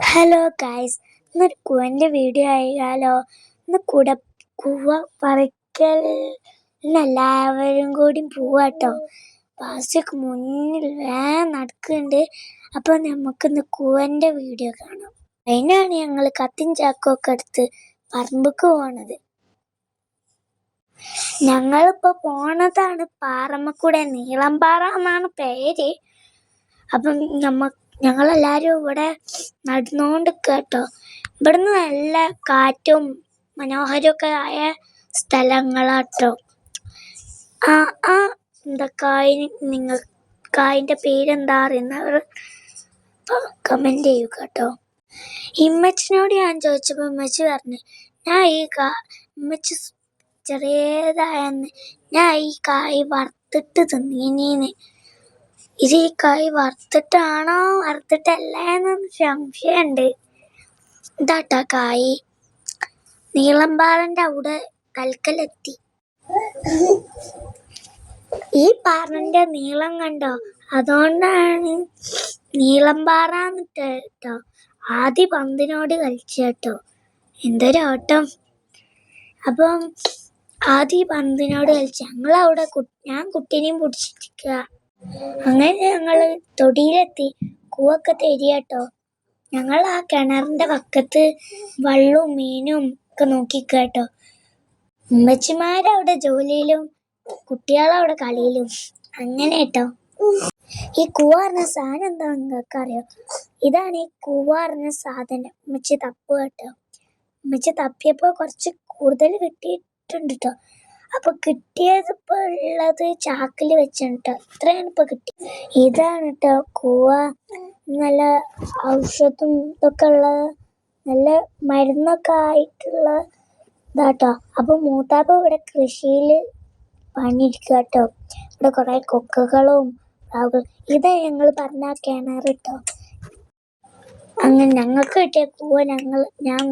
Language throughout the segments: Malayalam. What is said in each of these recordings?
ഹലോ ഗായ്സ് ഇന്നൊരു കുവന്റെ വീഡിയോ ആയാലോ? ഇന്ന് കൂട കുവ എല്ലാവരും കൂടി പോവാട്ടോ. ബാസിക്ക് മുന്നിൽ വേഗം നടക്കുന്നുണ്ട് അപ്പോൾ നമുക്കിന്ന് കുവന്റെ വീഡിയോ കാണാം. അതിനാണ് ഞങ്ങൾ കത്തിൻ ചാക്കൊക്കെ എടുത്ത് പറമ്പക്ക് പോണത്. ഞങ്ങളിപ്പോൾ പോണതാണ് പാറമ്മക്കൂടെ നീളം പാറ എന്നാണ് പേര്. അപ്പം നമ്മ ഞങ്ങളെല്ലാവരും ഇവിടെ നടന്നുകൊണ്ട് കേട്ടോ. ഇവിടുന്ന് നല്ല കാറ്റും മനോഹരമൊക്കെ ആയ സ്ഥലങ്ങളാട്ടോ. ആ ആ എന്താ കായ് നിങ്ങൾ കായിന്റെ പേരെന്താ അറിയുന്നവർ കമന്റ് ചെയ്യുക കേട്ടോ. ഇമ്മച്ചിനോട് ഞാൻ ചോദിച്ചപ്പോൾ ഇമ്മച്ചി പറഞ്ഞു ഞാൻ ഈ കാ ഇമ്മച്ചി ചെറിയതായെന്ന് ഞാൻ ഈ കായ് വറുത്തിട്ട് തിന്നീനീന്ന്. ഇത് ഈ കായ് വറുത്തിട്ടാണോ? വറുത്തിട്ടല്ല എന്നൊന്ന് സംശയമുണ്ട്. ഇതാട്ടാ കായ് നീളംപാറന്റെ അവിടെ കൽക്കലെത്തി. ഈ പാറന്റെ നീളം കണ്ടോ? അതുകൊണ്ടാണ് നീളംപാറ എന്നിട്ട് കേട്ടോ. ആദ്യ പന്തിനോട് കളിച്ചു കേട്ടോ. എന്തൊരു ഓട്ടം. അപ്പം ആദ്യ പന്തിനോട് കളിച്ച്. ഞങ്ങളവിടെ ഞാൻ കുട്ടീനെയും പിടിച്ചിരിക്കുക അങ്ങനെ ഞങ്ങൾ തൊടിയിലെത്തി കൂവൊക്കെ തരികട്ടോ ഞങ്ങൾ ആ കിണറിന്റെ വക്കത്ത് വള്ളും മീനും ഒക്കെ നോക്കിക്കേട്ടോ. ഉമ്മച്ചിമാരവിടെ ജോലിയിലും കുട്ടികളവിടെ കളിയിലും. അങ്ങനെ കേട്ടോ ഈ കൂവ പറഞ്ഞ സാധനം എന്താ നിങ്ങൾക്ക് അറിയോ ഇതാണ് ഈ കൂവ പറഞ്ഞ സാധനം. ഉമ്മച്ചി തപ്പ് കേട്ടോ ഉമ്മച്ചി തപ്പിയപ്പോൾ കുറച്ച് കൂടുതൽ കിട്ടിയിട്ടുണ്ട് കേട്ടോ അപ്പൊ കിട്ടിയത് ഇപ്പൊ ഉള്ളത് ചാക്കിൽ വെച്ചാണ് കേട്ടോ ഇത്രയാണ് ഇപ്പൊ കിട്ടിയത്. ഇതാണ് കേട്ടോ കൂവ. നല്ല ഔഷധം ഇതൊക്കെ ഉള്ള നല്ല മരുന്നൊക്കെ ആയിട്ടുള്ള ഇതാട്ടോ. അപ്പൊ മൂത്താപ്പ ഇവിടെ കൃഷിയിൽ പണിയെടുക്കുക കേട്ടോ ഇവിടെ കുറെ കൊക്കകളും പ്രാവുകളും ഇതാ ഞങ്ങൾ പറഞ്ഞ കിണർ കേട്ടോ അങ്ങനെ ഞങ്ങൾക്ക് കിട്ടിയ കൂവ ഞങ്ങൾ ഞാൻ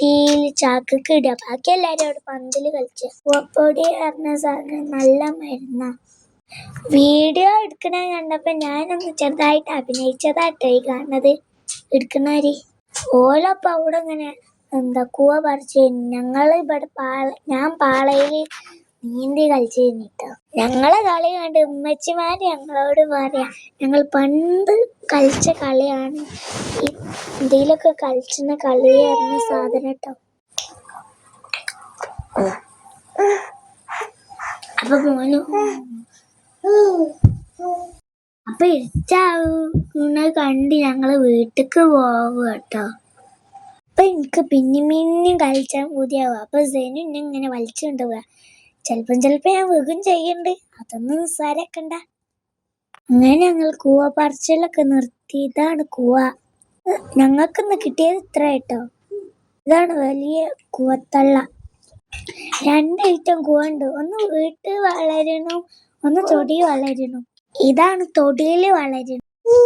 വൃത്തിയിൽ ചാക്കൊക്കെ ഇടുക ബാക്കി എല്ലാവരും അവിടെ പന്തിൽ കളിച്ച്. പൊടി പറഞ്ഞ സാധനം നല്ല മരുന്ന. വീഡിയോ എടുക്കണ കണ്ടപ്പോൾ ഞാനൊന്ന് ചെറുതായിട്ട് അഭിനയിച്ചതാട്ടോ ഈ കാണുന്നത്. എടുക്കണവര് ഓലപ്പം അവിടെ ഇങ്ങനെ എന്താ കൂവ പറിച്ച് ഞങ്ങൾ ഇവിടെ പാള ഞാൻ പാളയിൽ നീന്തി കളിച്ചു കഴിഞ്ഞിട്ടോ ഞങ്ങളെ കളി കണ്ട് ഉമ്മച്ചിമാര് ഞങ്ങളോട് പറയാ ഞങ്ങൾ പണ്ട് കളിച്ച കളിയാണ്. ഈ ഇന്ത്യയിലൊക്കെ കളിച്ചുന്ന കളിയായിരുന്ന സാധനം കേട്ടോ അപ്പൊ മോനു അപ്പൊ ഇരുട്ടാവുന്ന കണ്ട് ഞങ്ങൾ വീട്ടിക്ക് പോവുക കേട്ടോ അപ്പൊ എനിക്ക് പിന്നെയും പിന്നെയും കളിച്ചാൽ പൂതിയാവുക അപ്പൊ സെനു ഇങ്ങനെ വലിച്ചു കൊണ്ടുപോവുക ചിലപ്പം ചിലപ്പോൾ ഞാൻ വീകും ചെയ്യുന്നുണ്ട് അതൊന്നും നിസ്സാരക്കണ്ട. അങ്ങനെ ഞങ്ങൾ കൂവ പറിച്ചലൊക്കെ നിർത്തി ഇതാണ് കൂവ. ഞങ്ങൾക്കിന്ന് കിട്ടിയത് ഇത്ര കേട്ടോ. ഇതാണ് വലിയ കൂവത്തള്ള. രണ്ട് ഐറ്റം കൂവ ഉണ്ട്. ഒന്ന് വീട്ടിൽ വളരണു ഒന്ന് തൊടി വളരണു. ഇതാണ് തൊടിയിൽ വളരണു.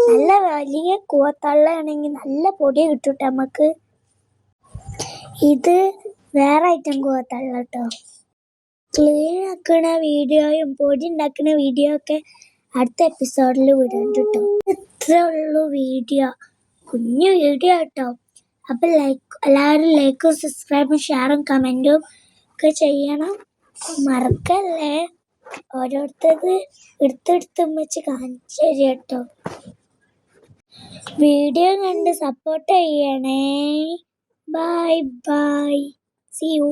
നല്ല വലിയ കൂവത്തള്ളയാണെങ്കിൽ നല്ല പൊടി കിട്ടും നമുക്ക് ഇത് വേറെ ഐറ്റം കൂവത്തള്ള കേട്ടോ. ക്ലീൻ ആക്കണ വീഡിയോയും പൊടി ഉണ്ടാക്കുന്ന വീഡിയോ ഒക്കെ അടുത്ത എപ്പിസോഡിൽ വിടുന്നുണ്ട് കേട്ടോ. ഇത്രേ ഉള്ളൂ വീഡിയോ. കുഞ്ഞു വീഡിയോ കേട്ടോ. അപ്പം ലൈക്ക് എല്ലാവരും ലൈക്കും സബ്സ്ക്രൈബും ഷെയറും കമന്റും ഒക്കെ ചെയ്യണം. മറക്കല്ലേ? ഓരോരുത്തത് എടുത്തെടുത്ത് വെച്ച് കാണിച്ചു തരിക കേട്ടോ. വീഡിയോ കണ്ട് സപ്പോർട്ട് ചെയ്യണേ. Bye bye C U